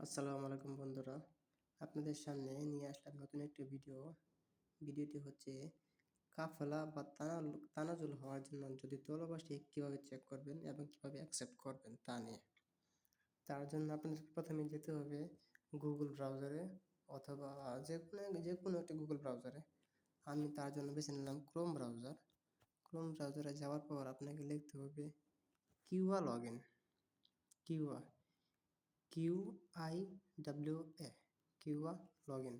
আসসালামু আলাইকুম বন্ধুরা, আপনাদের সামনে নিয়ে আসলাম নতুন একটি ভিডিও। ভিডিওটি হচ্ছে কাফেলা বা তানা, তানাজুল হওয়ার জন্য যদি তলবাসটি কীভাবে চেক করবেন এবং কীভাবে অ্যাকসেপ্ট করবেন তা নিয়ে। তার জন্য আপনাদের প্রথমে যেতে হবে গুগল ব্রাউজারে অথবা যে কোনো যে কোনো একটি গুগল ব্রাউজারে আমি তার জন্য বেছে নিলাম ক্রোম ব্রাউজার ক্রোম ব্রাউজারে যাওয়ার পর আপনাকে লিখতে হবে Qiwa log in Qiwa Q I A Qiwa log in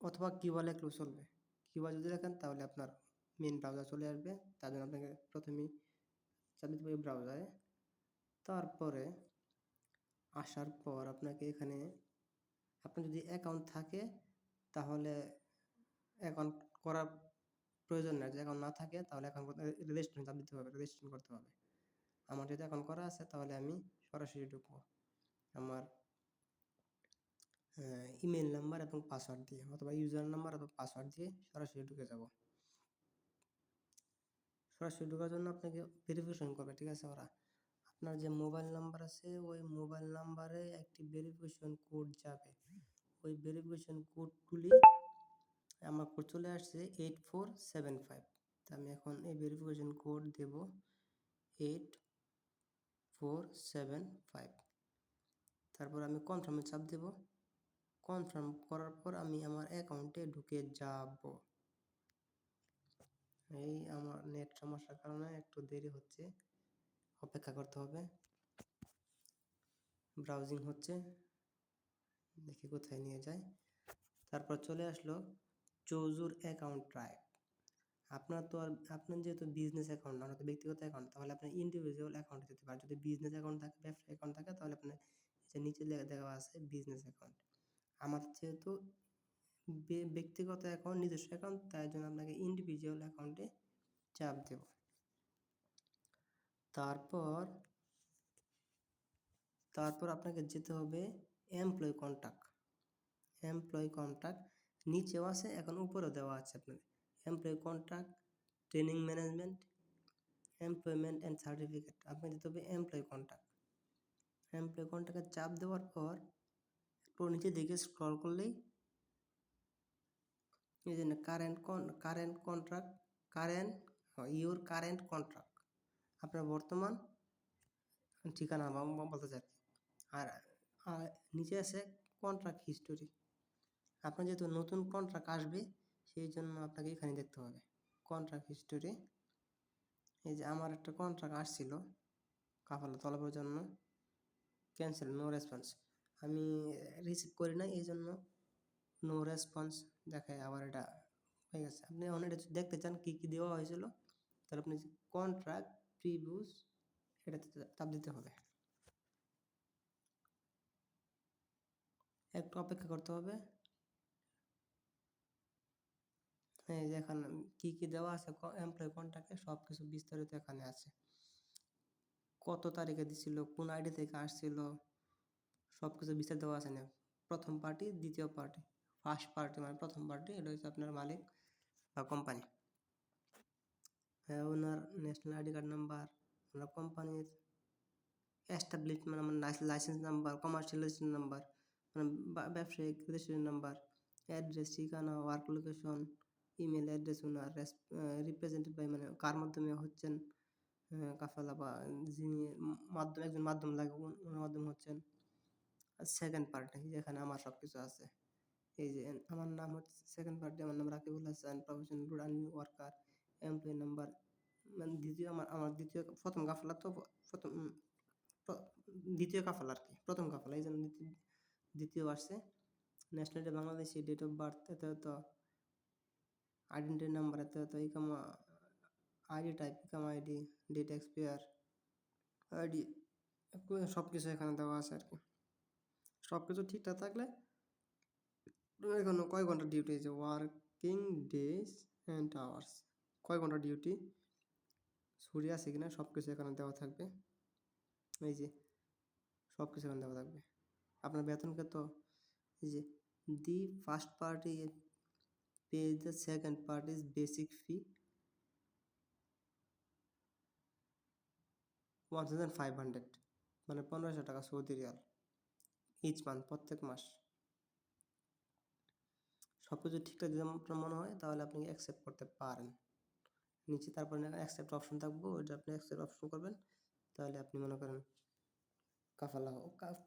অথবা কিউআ লেখলেও চলবে। কিউআ যদি লেখেন তাহলে আপনার মেন ব্রাউজার চলে আসবে। তার জন্য আপনাকে প্রথমেই চালিয়ে দেবে ব্রাউজারে তারপরে আসার পর আপনাকে এখানে আপনার যদি অ্যাকাউন্ট থাকে, তাহলে অ্যাকাউন্ট করার প্রয়োজন নেই। যদি অ্যাকাউন্ট না থাকে, তাহলে অ্যাকাউন্ট রেজিস্ট্রেশন চাপ দিতে হবে রেজিস্ট্রেশন করতে হবে। আমার যদি অ্যাকাউন্ট করা আছে, তাহলে আমি সরাসরি ঢুকবো আমার ইমেল নাম্বার এবং পাসওয়ার্ড দিয়ে অথবা ইউজার নাম্বার অথবা পাসওয়ার্ড দিয়ে সরাসরি ঢুকে যাব। সরাসরি ঢোকার জন্য আপনাকে ভেরিফিকেশন করবে, ঠিক আছে ওরা? আপনার যে মোবাইল নাম্বার আছে, ওই মোবাইল নাম্বারে একটি ভেরিফিকেশন কোড যাবে। ওই ভেরিফিকেশন কোডগুলি আমার কোড চলে আসছে এইট ফোর সেভেন ফাইভ তা আমি এখন এই ভেরিফিকেশন কোড দেব এইট ফোর সেভেন ফাইভ তারপর আমি কনফার্মে চাপ দেব। কনফার্ম করার পর আমি আমার অ্যাকাউন্টে ঢুকে যাব। এই আমার নেট সমস্যার কারণে একটু দেরি হচ্ছে। অপেক্ষা করতে হবে। ব্রাউজিং হচ্ছে। দেখি কোথায় নিয়ে যায় তারপর চলে আসলো চৌজুর অ্যাকাউন্ট ট্রাইব আপনার তো আর, আপনার যেহেতু বিজনেস অ্যাকাউন্ট না তো ব্যক্তিগত অ্যাকাউন্ট তাহলে আপনার ইন্ডিভিজুয়াল অ্যাকাউন্টে যেতে পারেন যদি বিজনেস অ্যাকাউন্ট থাকে ব্যবসা অ্যাকাউন্ট থাকে, তাহলে আপনার যে নিচে দেওয়া আছে বিজনেস অ্যাকাউন্ট আমার যেহেতু ব্যক্তিগত অ্যাকাউন্ট নিজস্ব অ্যাকাউন্ট তাই জন্য আপনাকে ইন্ডিভিজুয়াল অ্যাকাউন্টে চাপ দেব। তারপর তারপর আপনাকে যেতে হবে এমপ্লয় কন্ট্যাক্ট এমপ্লয় কন্ট্যাক্ট নিচেও আছে, এখন উপরেও দেওয়া আছে আপনাদের। Employ contract training management employment and certificate আপনি দিতে হবে এমপ্লয় কন্ট্রাক্ট এমপ্লয় কন্ট্রাক্টে চাপ দেওয়ার পর একটু নিচে দিকে স্ক্রল করলেই এই জন্য current current contract current your current contract আপনার বর্তমান ঠিকানা বলতে চাই। আর নিচে আছে কন্ট্রাক্ট হিস্টোরি আপনার যেহেতু নতুন কন্ট্রাক্ট আসবে সেই জন্য আপনাকে এখানে দেখতে হবে। কন্ট্রাক্ট হিস্টোরি এই যে আমার একটা কন্ট্রাক্ট আসছিল কাফালা তলবের জন্য ক্যান্সেল নো রেসপন্স আমি রিসিভ করি না এই জন্য নো রেসপন্স দেখায় আবার এটা হয়ে গেছে। আপনি এখন এটা দেখতে চান কী কী দেওয়া হয়েছিল, তাহলে আপনি কন্ট্রাক্ট প্রিভিউস এটাতে চাপ দিতে হবে। একটু অপেক্ষা করতে হবে এই যে এখানে কী কী দেওয়া আছে এমপ্লয় কন্ট্রাক্টে সব কিছু বিস্তারিত এখানে আছে। কত তারিখে দিছিল, কোন আইডি থেকে আসছিল সব কিছু বিস্তারিত দেওয়া আছে না। প্রথম পার্টি দ্বিতীয় পার্টি ফার্স্ট পার্টি মানে প্রথম পার্টি এটা হচ্ছে আপনার মালিক বা কোম্পানি হ্যাঁ owner national ID card number owner কোম্পানির এস্টাবলিশ মানে লাইসেন্স নাম্বার কমার্শিয়াল নাম্বার মানে ব্যবসায়িক রেজিস্ট্রেশন নাম্বার অ্যাড্রেস ঠিকানা work location email address owner represented by মানে কার মাধ্যমে হচ্ছেন কাফালা বা যিনি মাধ্যম, একজন মাধ্যম লাগে ওনার মাধ্যমে হচ্ছেন। সেকেন্ড পার্টে যেখানে আমার সব কিছু আছে। এই যে, আমার নাম হচ্ছে সেকেন্ড পার্টি আমার নাম রাকিবুল হাসান প্রফেশন রুরানি ওয়ার্কার এমপ্লয়ি নাম্বার মানে দ্বিতীয় আমার আমার দ্বিতীয় প্রথম কাফালা তো, প্রথম দ্বিতীয় কাফালা আর কি, প্রথম কাফালা, এই জন্য দ্বিতীয় আসছে। National Bangladeshi date of birth এত তো আইডেন্টি নাম্বার এত তো ইকাম আইডি টাইপ ইকাম আইডি ডেট এক্সপায়ার আইডি সব কিছু এখানে দেওয়া আছে আর কি সব কিছু ঠিকঠাক থাকলে এখানে কয় ঘণ্টা ডিউটি আছে ওয়ার্কিং ডেজ অ্যান্ড আওয়ার্স কয় ঘণ্টা ডিউটি ছুরি আছে কিনা সব কিছু এখানে দেওয়া থাকবে এই যে সব কিছু এখানে দেওয়া থাকবে আপনার বেতন কত এই যে the first party pays the second party's basic fee? 1500 মানে পনেরোশো টাকা সৌদি রিয়াল। ইচ মান্থ প্রত্যেক মাস। সব কিছু ঠিকঠাক যদি আপনার মনে হয়, তাহলে আপনি অ্যাকসেপ্ট করতে পারেন। নিচে তারপরে অ্যাকসেপ্ট অপশন থাকব, ওইটা আপনি অ্যাকসেপ্ট অপশন করবেন। তাহলে আপনি মনে করেন, কাফালা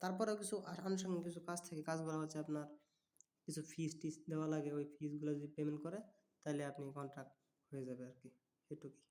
তারপরেও কিছু আনুষঙ্গিক কিছু কাজ থাকে, কাজগুলো হচ্ছে আপনার কিছু ফিস টিস দেওয়া লাগে, ওই ফিসগুলো যদি পেমেন্ট করে, তাহলে আপনি কন্ট্রাক্ট হয়ে যাবে আর কি, এটুকুই।